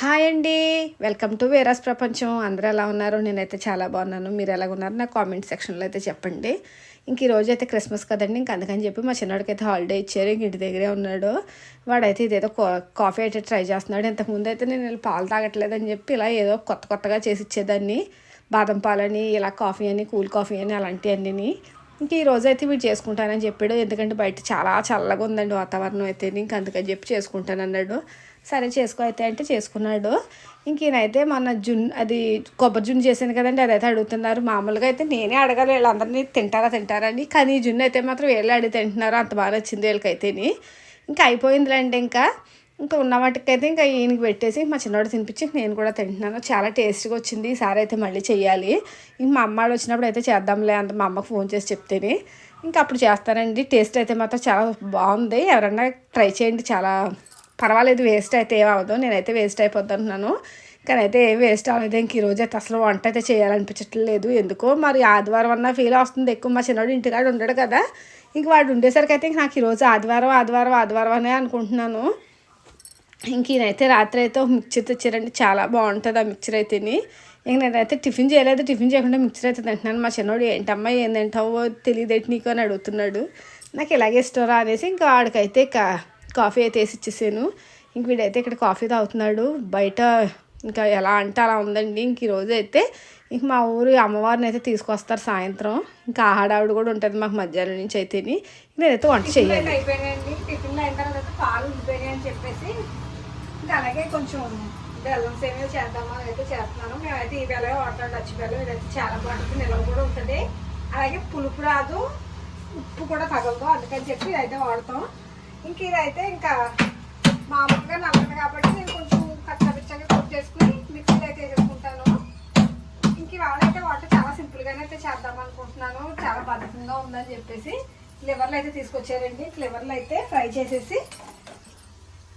Hi అండి. Welcome to వేరాస్ ప్రపంచం. అందరూ ఎలా ఉన్నారు? నేనైతే చాలా బాగున్నాను. మీరు ఎలా ఉన్నారు? నా కామెంట్ సెక్షన్లో అయితే చెప్పండి. ఇంక ఈరోజు అయితే క్రిస్మస్ కదండి. ఇంక అందుకని చెప్పి మా చిన్నవాడికి అయితే హాలిడే ఇచ్చారు. ఇంక ఇంటి దగ్గరే ఉన్నాడు. వాడైతే ఇదేదో కాఫీ అయితే ట్రై చేస్తున్నాడు. ఇంతకుముందు అయితే నేను పాలు తాగట్లేదని చెప్పి ఇలా ఏదో కొత్త కొత్తగా చేసి ఇచ్చేదాన్ని. బాదం పాలని ఇలా కాఫీ అని కూల్ కాఫీ అని అలాంటివన్నీ ఇంక ఈ రోజు అయితే వీడు చేసుకుంటానని చెప్పాడు. ఎందుకంటే బయట చాలా చల్లగా ఉందండి వాతావరణం అయితే ఇంక అందుకని చెప్పి చేసుకుంటాను అన్నాడు సరే చేసుకో అయితే అంటే చేసుకున్నాడు. ఇంక మన జున్ అది కొబ్బరి జున్ను చేశాను కదండి అదైతే అడుగుతున్నారు. మామూలుగా అయితే నేనే అడగాలి వీళ్ళందరినీ తింటారా తింటారని. కానీ ఈ జున్ను అయితే మాత్రం వీళ్ళు అడిగి తింటున్నారు అంత బాగా నచ్చింది వీళ్ళకైతేని. ఇంకా అయిపోయిందిలేండి ఇంకా. ఇంకా ఉన్న వాటికైతే ఇంకా ఈయనకి పెట్టేసి మా చిన్నవాడు తినిపించి నేను కూడా తింటున్నాను. చాలా టేస్ట్గా వచ్చింది ఈసారి అయితే మళ్ళీ చేయాలి ఇంక మా అమ్మాడు వచ్చినప్పుడు అయితే చేద్దాంలే అంత మా అమ్మకు ఫోన్ చేసి చెప్తేనే. ఇంకా అప్పుడు చేస్తానండి టేస్ట్ అయితే మాత్రం చాలా బాగుంది. ఎవరన్నా ట్రై చేయండి చాలా పర్వాలేదు వేస్ట్ అయితే ఏం అవ్వదు. నేనైతే వేస్ట్ అయిపోద్ది అంటున్నాను. కానీ అయితే ఏం వేస్ట్ అవ్వలేదు. ఇంక ఈ రోజు అయితే అసలు వంట అయితే చేయాలనిపించట్లేదు. ఎందుకో మరి ఆదివారం అన్న ఫీల్ వస్తుంది. ఎక్కువ మా చిన్నోడు ఇంటికాడ ఉండడు కదా. ఇంక వాడు ఉండేసరికి అయితే ఇంక నాకు ఈరోజు ఆదివారం ఆదివారం ఆదివారం అనే అనుకుంటున్నాను. ఇంక ఈయనైతే రాత్రి అయితే ఒక మిక్చర్ తెచ్చారండి. చాలా బాగుంటుంది ఆ మిక్చర్ అయితేని ఇంక నేనైతే టిఫిన్ చేయలేదు. టిఫిన్ చేయకుండా మిక్చర్ అయితే తింటున్నాను. మా చిన్నోడు ఏంటమ్మా ఏం తింటావో తెలియదేంటి నీకు అని అడుగుతున్నాడు. నాకు ఇలాగే ఇష్టరా అనేసి ఇంకా వాడికైతే కా కాఫీ అయితే వేసి ఇచ్చేసాను ఇంక వీడైతే ఇక్కడ కాఫీ తాగుతున్నాడు. బయట ఇంకా ఎలా అంటే అలా ఉందండి. ఇంక ఈరోజు అయితే ఇంక మా ఊరు అమ్మవారిని అయితే తీసుకొస్తారు సాయంత్రం. ఇంకా ఆడావిడ కూడా ఉంటుంది మాకు మధ్యాహ్నం నుంచి అయితేని. నేనైతే వంట చేయాలి అయిపోయినాయండి. టిఫిన్లో అయిన తర్వాత పాలు ఉండిపోయినాయి అని చెప్పేసి ఇంకా అలాగే కొంచెం బెల్లం సేమియా చేద్దామని అయితే చేస్తున్నాను. మేమైతే ఈ బెల్లం వాడతాం డచ్చి బెల్లం. ఇదైతే చాలా బాగుంటుంది నిల్వ కూడా ఉంటుంది. అలాగే పులుపు రాదు ఉప్పు కూడా తగలదు. అందుకని చెప్పి ఇదైతే వాడతాం. ఇంక ఇదైతే ఇంకా మామూలుగా నల్లదు కాబట్టి నేను కొంచెం కచ్చపిచ్చగా కుక్ చేసుకుని మిక్సీలో అయితే వేసుకుంటాను ఇంక ఇవాళ అయితే చాలా సింపుల్గానే అయితే చేద్దాం అనుకుంటున్నాను. చాలా బద్ధకంగా ఉందని చెప్పేసి లివర్లు అయితే తీసుకొచ్చారండి. లివర్లు అయితే ఫ్రై చేసేసి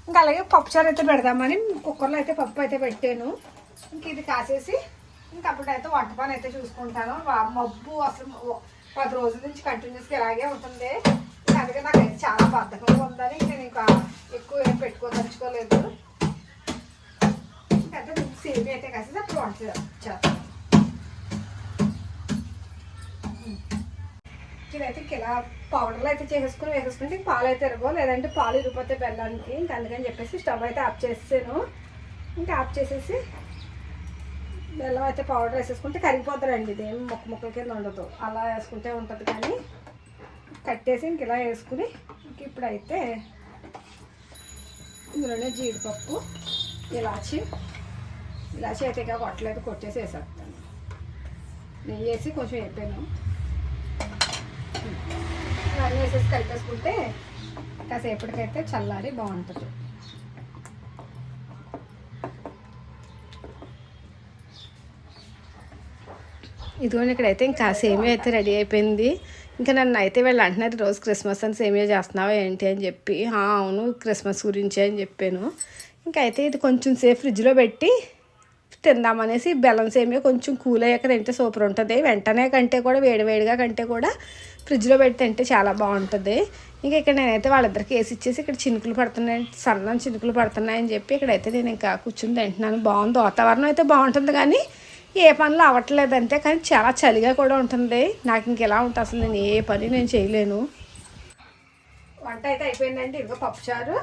ఇంకా అలాగే పప్పుచారు అయితే పెడదామని కుక్కర్లో అయితే పప్పు అయితే పెట్టాను. ఇంక ఇది కాసేసి ఇంక అప్పుడైతే వంట పని అయితే చూసుకుంటాను. మబ్బు అసలు పది రోజుల నుంచి కంటిన్యూస్గా ఇలాగే ఉంటుంది. అందుకే నాకు అయితే చాలా బద్ధకంగా ఉందని నేను ఇంకా ఎక్కువ ఏం పెట్టుకోదలుచుకోలేదు. అంటే అయితే సేవి అయితే కాసేసి అప్పుడు వంట చేస్తాను ఇదైతే ఇలా పౌడర్లు అయితే చేసేసుకుని వేసేసుకుంటే పాలు అయితే ఇరగో లేదంటే పాలు ఇరిగిపోతే బెల్లానికి. ఇంకా అందుకని చెప్పేసి స్టవ్ అయితే ఆఫ్ చేసాను ఇంకా ఆఫ్ చేసేసి బెల్లం అయితే పౌడర్ వేసేసుకుంటే కరిగిపోతారండి ఇదేం మొక్క మొక్కల కింద ఉండదు. అలా వేసుకుంటే ఉంటుంది కానీ కట్టేసి ఇంక ఇలా వేసుకుని ఇంక ఇప్పుడైతే ఇందులోనే జీడిపప్పు ఇలాచి. ఇలాచి అయితే ఇక కొట్టలేదు కొట్టేసి వేసేస్తాను. నెయ్యి వేసి కొంచెం వేపాను. ఇవన్నీ వేసేసి కలిపేసుకుంటే కాసేపటికైతే చల్లారి బాగుంటుంది. ఇదిగోండి ఇక్కడైతే ఇంకా సేమియా అయితే రెడీ అయిపోయింది. ఇంకా నన్ను అయితే వీళ్ళు అంటున్నారు రోజు క్రిస్మస్ అని సేమియా చేస్తున్నావా ఏంటి? అని చెప్పి అవును క్రిస్మస్ గురించి అని చెప్పాను. ఇంకా అయితే ఇది కొంచెం సేపు ఫ్రిడ్జ్లో పెట్టి తిందామనేసి బెల్లం సేమియా కొంచెం కూల్ అయ్యాక తింటే సూపర్ ఉంటుంది. వెంటనే కంటే కూడా వేడివేడిగా కంటే కూడా ఫ్రిడ్జ్లో పెట్టి తింటే చాలా బాగుంటుంది. ఇంకా ఇక్కడ నేనైతే వాళ్ళిద్దరికి వేసి ఇచ్చేసి ఇక్కడ చినుకులు పడుతున్నాయి సన్నం చినుకులు పడుతున్నాయని చెప్పి ఇక్కడైతే నేను ఇంకా కూర్చుని తింటున్నాను. బాగుంది వాతావరణం అయితే బాగుంటుంది కానీ ఏ పనులు అవ్వట్లేదంటే కానీ చాలా చలిగా కూడా ఉంటుంది నాకు ఇంక ఎలా ఉంటుంది అసలు నేను ఏ పని నేను చేయలేను. వంట అయితే అయిపోయిందండి ఇదిగో పప్పుచారు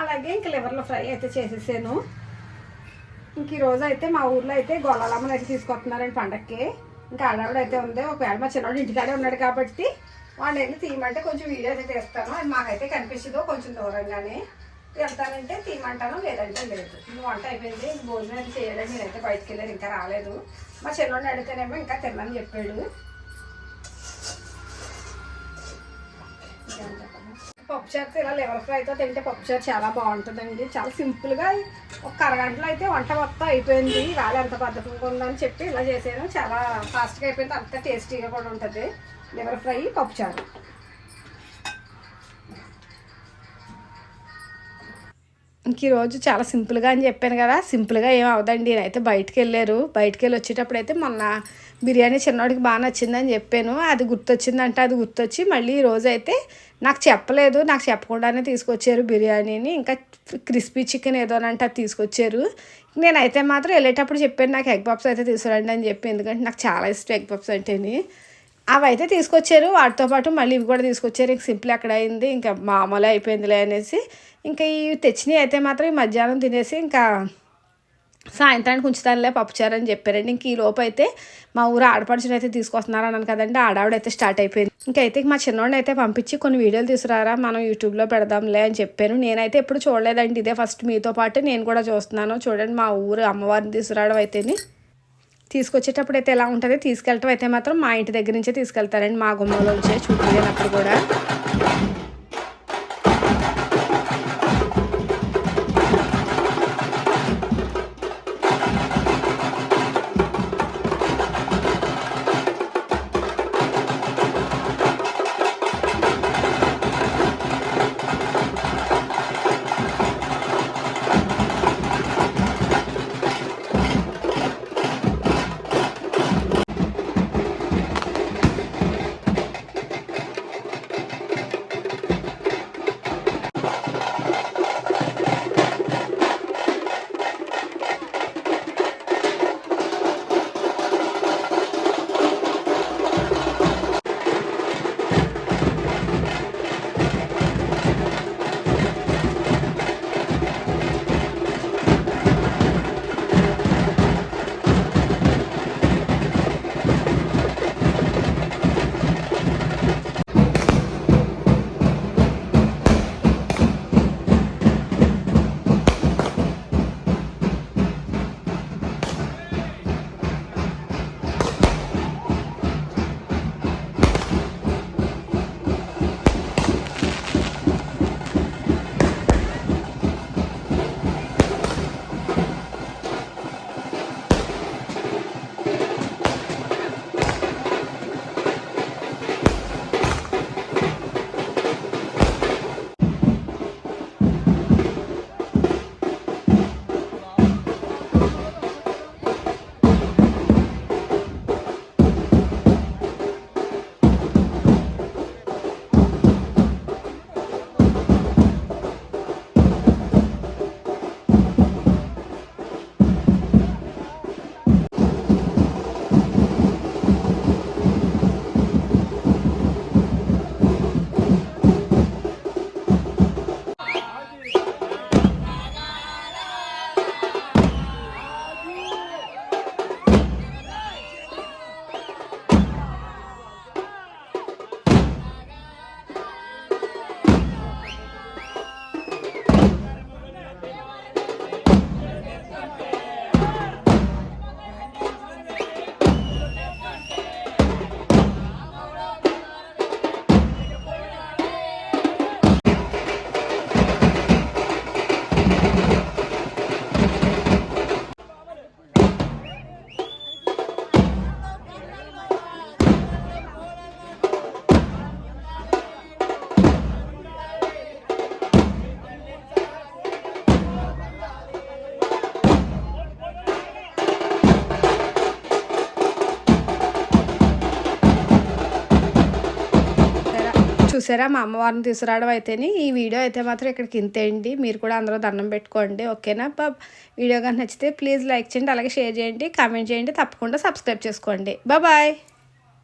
అలాగే ఇంక లివర్లో ఫ్రై అయితే చేసేసాను. ఇంక ఈరోజు అయితే మా ఊర్లో అయితే గొల్లలమ్మని అయితే తీసుకొస్తున్నారండి పండక్కి. ఇంకా ఆడవిడ అయితే ఉంది ఒకవేళ మా చిన్నవాడు ఇంటికాడే ఉన్నాడు కాబట్టి వాడిని వెళ్ళి తీయమంటే కొంచెం వీడియో అయితే తీస్తాను. అది మాకైతే కనిపించదు కొంచెం దూరంగానే. వెళ్తానంటే తీయమంటాను లేదంటే లేదు. నువ్వు వంట అయిపోయింది భోజనం చేయలేదు నేనైతే బయటికి వెళ్ళాను ఇంకా రాలేదు. మా చిన్నవాడిని అడిగితేనేమో ఇంకా తిన్నాను చెప్పాడు. పప్పు చారు పప్పుచారుతో ఇలా లివర్ ఫ్రైతో తింటే పప్పుచారు చాలా బాగుంటుందండి. చాలా సింపుల్గా ఒక అరగంటలో అయితే వంట మొత్తం అయిపోయింది. ఇవాళ ఎంత పద్ధతిగా ఉందని చెప్పి ఇలా చేసాను చాలా ఫాస్ట్గా అయిపోయింది అంత టేస్టీగా కూడా ఉంటుంది. లివర్ ఫ్రై పప్పుచారు ఇంక ఈరోజు చాలా సింపుల్గా అని చెప్పాను కదా సింపుల్గా ఏం అవదండి. నేనైతే బయటకు వెళ్ళారు. బయటకు వెళ్ళి వచ్చేటప్పుడు అయితే మొన్న బిర్యానీ చిన్నోడికి బాగా నచ్చిందని చెప్పాను. అది గుర్తొచ్చిందంటే అది గుర్తొచ్చి మళ్ళీ ఈ అయితే నాకు చెప్పలేదు. నాకు చెప్పకుండానే తీసుకొచ్చారు బిర్యానీని. ఇంకా క్రిస్పీ చికెన్ ఏదోనంటే అది తీసుకొచ్చారు. నేనైతే మాత్రం వెళ్ళేటప్పుడు చెప్పాను నాకు ఎగ్ పప్స్ అయితే తీసుకురండి అని చెప్పి. ఎందుకంటే నాకు చాలా ఇష్టం ఎగ్ పప్స్ అంటేని. అవి అయితే తీసుకొచ్చారు. వాటితో పాటు మళ్ళీ ఇవి కూడా తీసుకొచ్చారు. ఇంక సింపుల్ ఎక్కడ అయింది? ఇంకా మామూలు అయిపోయిందిలే అనేసి ఇంకా ఇవి తెచ్చినవి అయితే మాత్రం ఈ మధ్యాహ్నం తినేసి ఇంకా సాయంత్రానికి ఉంచుతానులే పప్పుచారు అని చెప్పారండి. ఇంక ఈ లోపు అయితే మా ఊరు ఆడపడుచుని అయితే తీసుకొస్తున్నారు అన్నాను కదండి. ఆడావిడ అయితే స్టార్ట్ అయిపోయింది. ఇంకైతే మా చిన్నోడిని అయితే పంపించి కొన్ని వీడియోలు తీసుకురారా? మనం యూట్యూబ్లో పెడదాంలే అని చెప్పాను. నేనైతే ఎప్పుడు చూడలేదండి. ఇదే ఫస్ట్ మీతో పాటు నేను కూడా చూస్తున్నాను. చూడండి మా ఊరు అమ్మవారిని తీసుకురావడం అయితేనే. తీసుకొచ్చేటప్పుడు అయితే ఎలా ఉంటుంది? తీసుకెళ్ళటం అయితే మాత్రం మా ఇంటి దగ్గర నుంచే తీసుకెళ్తారండి. మా గుమ్మలోంచే చూపించినప్పుడు కూడా. చూసారా? మా అమ్మవారిని తీసుకురావడం అయితేనే ఈ వీడియో అయితే మాత్రం ఇక్కడికి ఇంతేయండి. మీరు కూడా అందరూ దండం పెట్టుకోండి. ఓకేనా? వీడియో కానీ నచ్చితే ప్లీజ్ లైక్ చేయండి అలాగే షేర్ చేయండి కామెంట్ చేయండి తప్పకుండా సబ్స్క్రైబ్ చేసుకోండి. బాయ్.